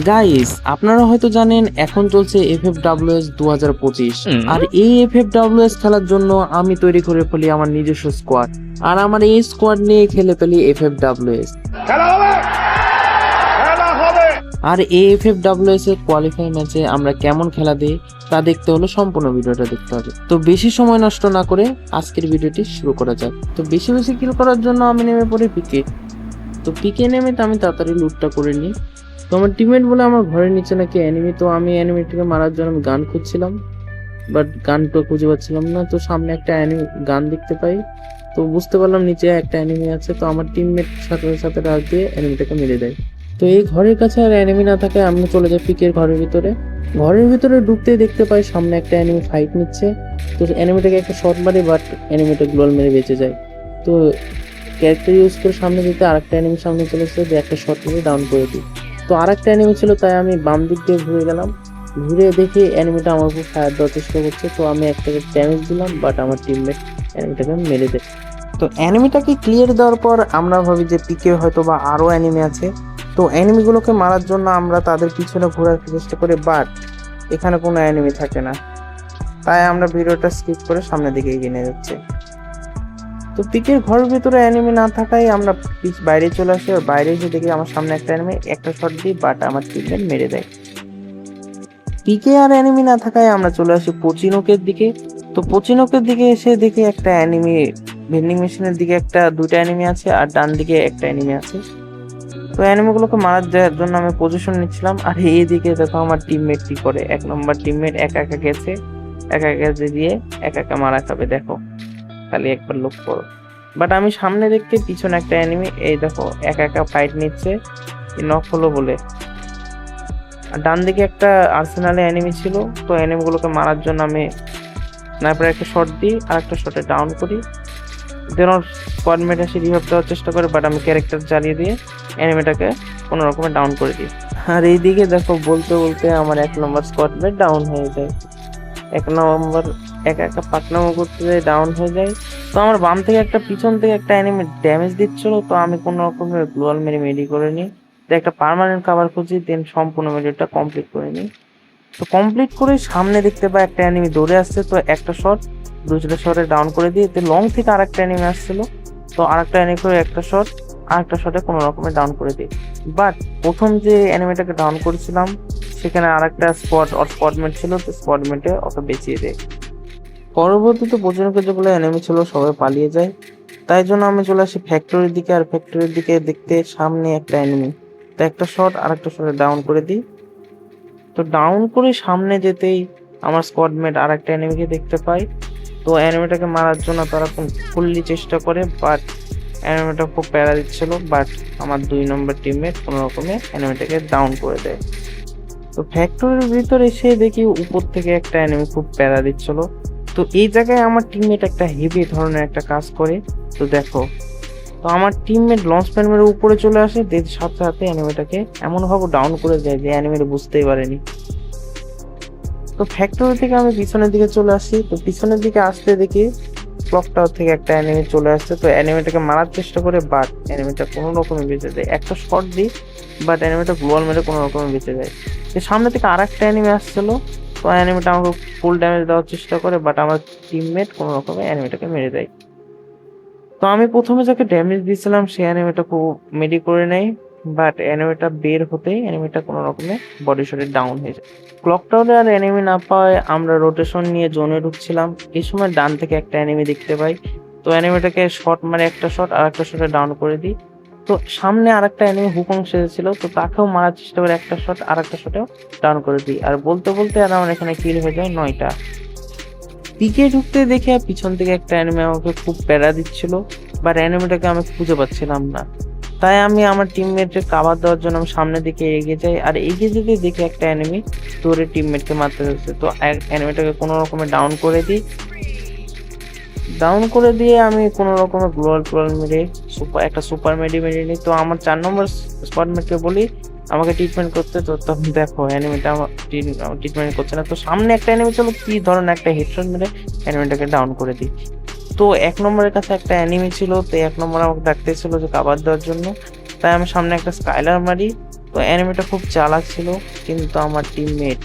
Guys আপনারা হয়তো জানেন এখন চলছে এফ এফ ডাব্লিউ এস দু হাজার পঁচিশ আর এই এফ এফ ডাব্লিউ এস খেলার জন্য আমি তৈরি করে ফেলি আমার নিজস্ব স্কোয়াড আর আমার এই স্কোয়াড নিয়ে খেলে ফেলি এফ এফ ডাব্লিউএস খেলা হবে! খেলা হবে! আর এই এফ এফ ডাব্লিউএস এর কোয়ালিফাই ম্যাচে আমরা কেমন খেলা দিই তা দেখতে হলে সম্পূর্ণ ভিডিওটা দেখতে হবে। তো বেশি সময় নষ্ট না করে আজকের ভিডিওটি শুরু করা যাক। তো বেশি বেশি কিল করার জন্য আমি নেমে পড়ি পিকে তো পিকে নেমে তো আমি তাড়াতাড়ি লুটটা করে নিই। আমার টিমমেট বলে আমার ঘরের নিচে নাকি অ্যানিমি তো আমি অ্যানিমিটাকে মারার জন্য আমি গান খুঁজছিলাম বাট গানটা খুঁজে পাচ্ছিলাম না, তো সামনে একটা অ্যানিমি গান দেখতে পাই, তো বুঝতে পারলাম নিচে একটা অ্যানিমি আছে, তো আমার টিমমেট সাথে সাথে রাজ দিয়ে অ্যানিমিটাকে মেরে দেয়। তো এই ঘরের কাছে আর অ্যানিমি না থাকে আমি চলে যাই পিকের ঘরের ভিতরে। ঘরের ভিতরে ঢুকতেই দেখতে পাই সামনে একটা অ্যানিমি ফাইট নিচ্ছে, তো অ্যানিমিটাকে একটা শর্ট মারি বাট অ্যানিমিটা গ্লোয়াল মেরে বেঁচে যায়। তো ক্যারেক্টার ইউজ করে সামনে যেতে আরেকটা অ্যানিমি সামনে চলে এসেছে, যে একটা শর্ট মেরে ডাউন করে দিই। তো আর একটা অ্যানিমি ছিল, তাই আমি বাম দিক দিয়ে ঘুরে গেলাম। ঘুরে দেখি অ্যানিমিটা আমার উপর ফায়ার দেওয়ার চেষ্টা করছে, তো আমি একটাকে ড্যামেজ দিলাম বাট আমার টিমমেট অ্যানিমিটাকে মেরে দেয় তো অ্যানিমিটাকে ক্লিয়ার দেওয়ার পর আমরা ভাবি যে পিকে হয়তো বা আরও অ্যানিমি আছে। তো অ্যানিমিগুলোকে মারার জন্য আমরা তাদের পিছনে ঘোরার চেষ্টা করি বাট এখানে কোনো অ্যানিমি থাকে না। তাই আমরা ভিডিওটা স্কিপ করে সামনের দিকে এগিয়ে নিয়ে যাচ্ছি। তো পিকের ঘরের ভিতরে অ্যানিমি না থাকায় আমরা পিচ বাইরে চলে আসি, আর বাইরে এসে দেখি আমার সামনে একটা অ্যানিমে একটা শট দিই বাট আমার টিমমেট মেরে দেয়। পিকে আর অ্যানিমি না থাকায় আমরা চলে আসি পচিনোকের দিকে। তো পচিনোকের দিকে এসে দেখি একটা অ্যানিমি ভেন্ডিং মেশিনের দিকে একটা, দুইটা অ্যানিমি আছে, আর ডান দিকে একটা অ্যানিমি আছে। তো অ্যানিমেগুলোকে মারার দেওয়ার জন্য আমি পজিশন নিচ্ছিলাম, আর এইদিকে দেখো আমার টিমমেট কি করে, এক নম্বর টিমমেট একা একা গেছে, একা একা গেছে দিয়ে, একা একা মারা খাবে, দেখো। খালি একবার লোক করো। বাট আমি সামনে দেখতে পিছনে একটা অ্যানিমি এই দেখো, একা একা ফাইট নিচ্ছে নক হলো বলে। আর ডান দিকে একটা আর্সেনালে অ্যানিমি ছিল, তো অ্যানিমিগুলোকে মারার জন্য আমি স্নাইপার একটা শট দিই, আর একটা শটে ডাউন করি। দেন ওর স্কোয়াডমেট এসে রিভাইভ দেওয়ার চেষ্টা করে বাট আমি ক্যারেক্টার চালিয়ে দিয়ে অ্যানিমেটাকে কোনো রকমে ডাউন করে দিই। আর এইদিকে দেখো, বলতে বলতে আমার এক নম্বর স্কোয়াডমেট ডাউন হয়ে যায়। এক নম্বর একা একা পাকনামো করতে যাই ডাউন হয়ে যায় তো আমার বাম থেকে একটা, পিছন থেকে একটা অ্যানিমে ড্যামেজ দিচ্ছিল, তো আমি কোনো রকমের গ্লোয়াল মেরে মেডি করে নিই। তো একটা পার্মানেন্ট কাভার খুঁজি দেন সম্পূর্ণ মেডিটা কমপ্লিট করে নিই। তো কমপ্লিট করে সামনে দেখতে পাই একটা অ্যানিমি দৌড়ে আসছে, তো একটা শট দুটো শটে ডাউন করে দিই তো লং থেকে আরেকটা অ্যানিমি আসছিল। তো আর একটা অ্যানিমি করে একটা শট আরেকটা শটে কোনো রকমে ডাউন করে দিই। বাট প্রথম যে অ্যানিমেটাকে ডাউন করেছিলাম, সেখানে আরেকটা স্পট অর স্পটমেন্ট ছিল, তো স্পটমেন্টে ওকে বেঁচিয়ে দেয়। পরবর্তীতে প্রচুরকে যেগুলো অ্যানিমি ছিল, সবাই পালিয়ে যায়। তাই জন্য আমি চলে আসি ফ্যাক্টরির দিকে, আর ফ্যাক্টরির দিকে দেখতে সামনে একটা অ্যানিমি তো একটা শট আর একটা শটে ডাউন করে দিই। তো ডাউন করে সামনে যেতেই আমার স্কোয়াডমেট আর একটা অ্যানিমিকে দেখতে পাই। তো অ্যানিমেটাকে মারার জন্য তারা ফুললি চেষ্টা করে বাট অ্যানিমেটা খুব প্যারা দিচ্ছিল বাট আমার দুই নম্বর টিমমেট কোনো রকমে অ্যানিমেটাকে ডাউন করে দেয়। তো ফ্যাক্টরির ভিতর এসে দেখি উপর থেকে একটা অ্যানিমি খুব প্যারা দিচ্ছিল। তো এই জায়গায় আমার টিমমেট একটা হেভি ধরনের একটা কাজ করে। তো দেখো, তো আমার টিমমেট লঞ্চ প্যান মেরে উপরে চলে আসে দের সাথে সাথে অ্যানিমেটাকে এমনভাবে ডাউন করে যায় যে অ্যানিমেটা বুঝতেই পারেনি। তো ফ্যাক্টরি থেকে আমি পিছনের দিকে চলে আসি। তো পিছনের দিকে আসতে দেখি ক্লক টাওয়ার থেকে একটা অ্যানিমে চলে আসছে। তো অ্যানিমেটাকে মারার চেষ্টা করে বাট অ্যানিমেটা কোনো রকমে বেঁচে যায়। একটা শট দিই বাট অ্যানিমেটা গ্লোয়াল মেরে কোনো রকমে বেঁচে যায়। তো সামনে থেকে আর একটা অ্যানিমে আসছিল অ্যানিমেটা আমাকে ফুল ড্যামেজ দেওয়ার চেষ্টা করে বাট আমার টিমমেট কোনো রকমে অ্যানিমেটাকে মেরে দেয়। তো আমি প্রথমে যাকে ড্যামেজ দিয়েছিলাম, সে অ্যানিমেটা খুব মেডি করে নেয় বাট অ্যানিমেটা বের হতেই অ্যানিমেটা কোনো রকমে বডি শটে ডাউন হয়ে যায়। ক্লক টাওয়ারে আর এনিমি না পাওয়ায় আমরা রোটেশন নিয়ে জোনে ঢুকছিলাম। এই সময় ডান থেকে একটা এনিমি দেখতে পাই। তো এনিমিটাকে শট মারে একটা শট আর একটা শটে ডাউন করে দিই। তো সামনে আর একটা এনিমি হুকং সেজেছিল তো তাকেও মারার চেষ্টা করে একটা শট আর একটা শটেও ডাউন করে দিই। আর বলতে বলতে আর আমার এখানে কিল হয়ে যায় নয়টা। পিকে ঢুকতে দেখে পিছন থেকে একটা অ্যানিমে আমাকে খুব প্যারা দিচ্ছিল বাট অ্যানিমেটাকে আমি খুঁজে পাচ্ছিলাম না। তাই আমি আমার টিমমেটকে কাভার দেওয়ার জন্য আমি সামনের দিকে এগিয়ে যাই, আর এগিয়ে যেতে দেখি একটা এনিমি তোরে টিমমেটকে মারতে যাচ্ছে তো এনিমিটাকে কোনো রকমে ডাউন করে দিই ডাউন করে দিয়ে আমি কোনো রকমের গ্লোয়াল টোয়াল মেরে সুপার একটা সুপার মেডি মেরে নিই। তো আমার চার নম্বর স্পটমেটকে বলি, আমাকে ট্রিটমেন্ট করতে, তো তখন দেখো অ্যানিমেটা আমার ট্রিটমেন্ট করছে না। তো সামনে একটা অ্যানিমি ছিল কি ধরনের একটা হেডশট মেরে অ্যানিমেটাকে ডাউন করে দিই। তো এক নম্বরের কাছে একটা অ্যানিমি ছিল, তো এক নম্বর আমাকে ডাকতেছিল যে কাবার দেওয়ার জন্য। তাই আমি সামনে একটা স্কাইলার মারি। তো অ্যানিমেটা খুব চালাক ছিল, কিন্তু আমার টিমমেট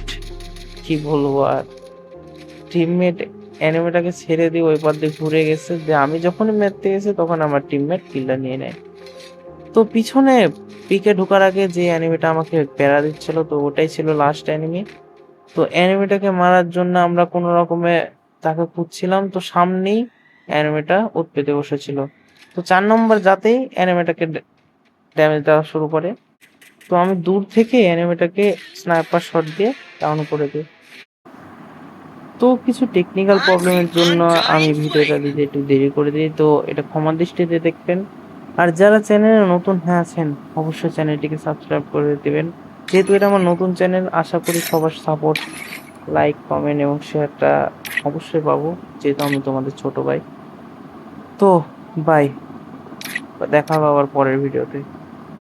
কি বলব আর? টিমমেট অ্যানিমেটাকে ছেড়ে দিয়ে ওই পথ দিয়ে ঘুরে গেছে, যে আমি যখনই মারতে গেছি তখন আমার টিমমেট কিলটা নিয়ে নেয়। তো পিছনে পিকে ঢোকার আগে যে অ্যানিমেটা আমাকে প্যারা দিচ্ছিল, তো ওটাই ছিল লাস্ট অ্যানিমি তো অ্যানিমেটাকে মারার জন্য আমরা কোনো রকমে তাকে খুঁজছিলাম, তো সামনেই অ্যানিমেটা উৎ পেতে বসেছিল। তো চার নম্বর যাতেই অ্যানিমেটাকে ড্যামেজ দেওয়া শুরু করে। তো আমি দূর থেকে অ্যানিমেটাকে স্নাইপার শট দিয়ে ডাউন করে দিই। তো কিছু টেকনিক্যাল প্রবলেমের জন্য আমি ভিডিওটা দিতে একটু দেরি করে দিই, তো এটা ক্ষমা দৃষ্টিতে দেখবেন। আর যারা চ্যানেলে নতুন হ্যাঁ আছেন, অবশ্যই চ্যানেলটিকে সাবস্ক্রাইব করে দেবেন। যেহেতু এটা আমার নতুন চ্যানেল আশা করি সবার সাপোর্ট লাইক কমেন্ট এবং শেয়ারটা অবশ্যই পাবো, যেহেতু আমি তোমাদের ছোট ভাই। তো বাই দেখা হবে আবার পরের ভিডিওতে।